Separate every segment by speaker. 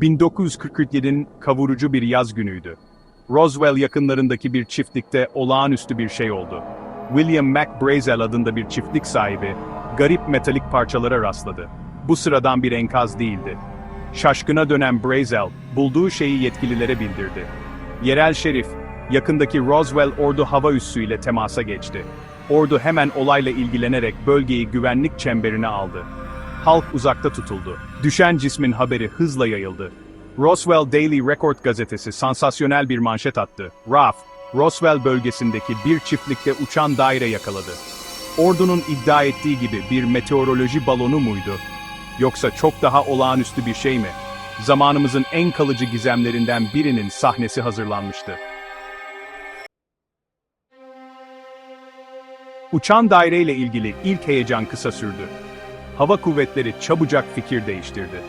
Speaker 1: 1947'nin kavurucu bir yaz günüydü. Roswell yakınlarındaki bir çiftlikte olağanüstü bir şey oldu. William McBrazel adında bir çiftlik sahibi, garip metalik parçalara rastladı. Bu sıradan bir enkaz değildi. Şaşkına dönen Brazel, bulduğu şeyi yetkililere bildirdi. Yerel şerif, yakındaki Roswell Ordu Hava Üssü ile temasa geçti. Ordu hemen olayla ilgilenerek bölgeyi güvenlik çemberine aldı. Halk uzakta tutuldu. Düşen cismin haberi hızla yayıldı. Roswell Daily Record gazetesi sansasyonel bir manşet attı. RAF, Roswell bölgesindeki bir çiftlikte uçan daire yakaladı. Ordunun iddia ettiği gibi bir meteoroloji balonu muydu? Yoksa çok daha olağanüstü bir şey mi? Zamanımızın en kalıcı gizemlerinden birinin sahnesi hazırlanmıştı. Uçan daireyle ilgili ilk heyecan kısa sürdü. Hava kuvvetleri çabucak fikir değiştirdi.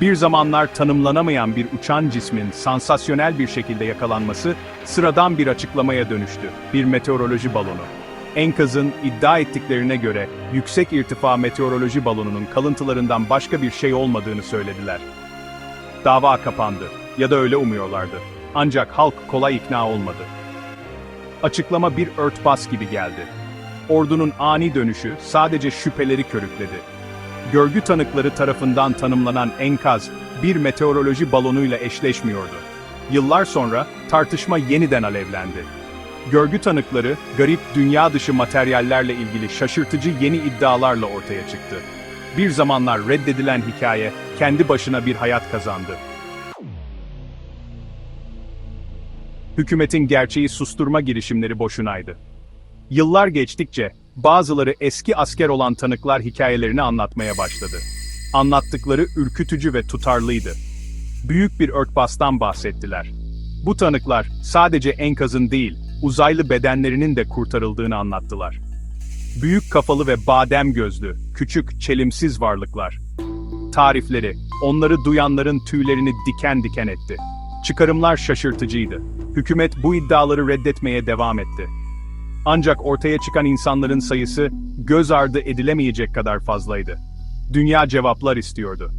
Speaker 1: Bir zamanlar tanımlanamayan bir uçan cismin sansasyonel bir şekilde yakalanması sıradan bir açıklamaya dönüştü. Bir meteoroloji balonu. Enkaz'ın iddia ettiklerine göre yüksek irtifa meteoroloji balonunun kalıntılarından başka bir şey olmadığını söylediler. Dava kapandı ya da öyle umuyorlardı. Ancak halk kolay ikna olmadı. Açıklama bir örtbas gibi geldi. Ordunun ani dönüşü sadece şüpheleri körükledi. Görgü tanıkları tarafından tanımlanan enkaz bir meteoroloji balonuyla eşleşmiyordu. Yıllar sonra tartışma yeniden alevlendi. Görgü tanıkları garip dünya dışı materyallerle ilgili şaşırtıcı yeni iddialarla ortaya çıktı. Bir zamanlar reddedilen hikaye kendi başına bir hayat kazandı. Hükümetin gerçeği susturma girişimleri boşunaydı. Yıllar geçtikçe bazıları eski asker olan tanıklar hikayelerini anlatmaya başladı. Anlattıkları ürkütücü ve tutarlıydı. Büyük bir örtbastan bahsettiler. Bu tanıklar sadece enkazın değil, uzaylı bedenlerinin de kurtarıldığını anlattılar. Büyük kafalı ve badem gözlü, küçük, çelimsiz varlıklar. Tarifleri, onları duyanların tüylerini diken diken etti. Çıkarımlar şaşırtıcıydı. Hükümet bu iddiaları reddetmeye devam etti. Ancak ortaya çıkan insanların sayısı göz ardı edilemeyecek kadar fazlaydı. Dünya cevaplar istiyordu.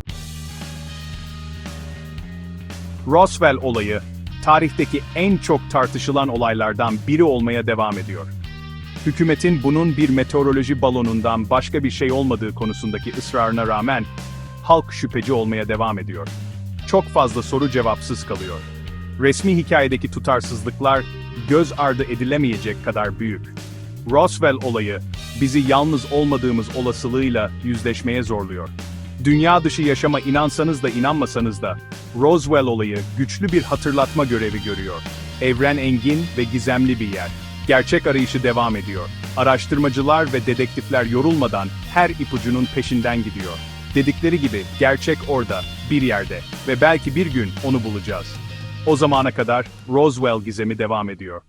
Speaker 1: Roswell olayı, tarihteki en çok tartışılan olaylardan biri olmaya devam ediyor. Hükümetin bunun bir meteoroloji balonundan başka bir şey olmadığı konusundaki ısrarına rağmen, halk şüpheci olmaya devam ediyor. Çok fazla soru cevapsız kalıyor. Resmi hikayedeki tutarsızlıklar göz ardı edilemeyecek kadar büyük. Roswell olayı bizi yalnız olmadığımız olasılığıyla yüzleşmeye zorluyor. Dünya dışı yaşama inansanız da inanmasanız da Roswell olayı güçlü bir hatırlatma görevi görüyor. Evren engin ve gizemli bir yer. Gerçek arayışı devam ediyor. Araştırmacılar ve dedektifler yorulmadan her ipucunun peşinden gidiyor. Dedikleri gibi gerçek orada, bir yerde ve belki bir gün onu bulacağız. O zamana kadar Roswell gizemi devam ediyor.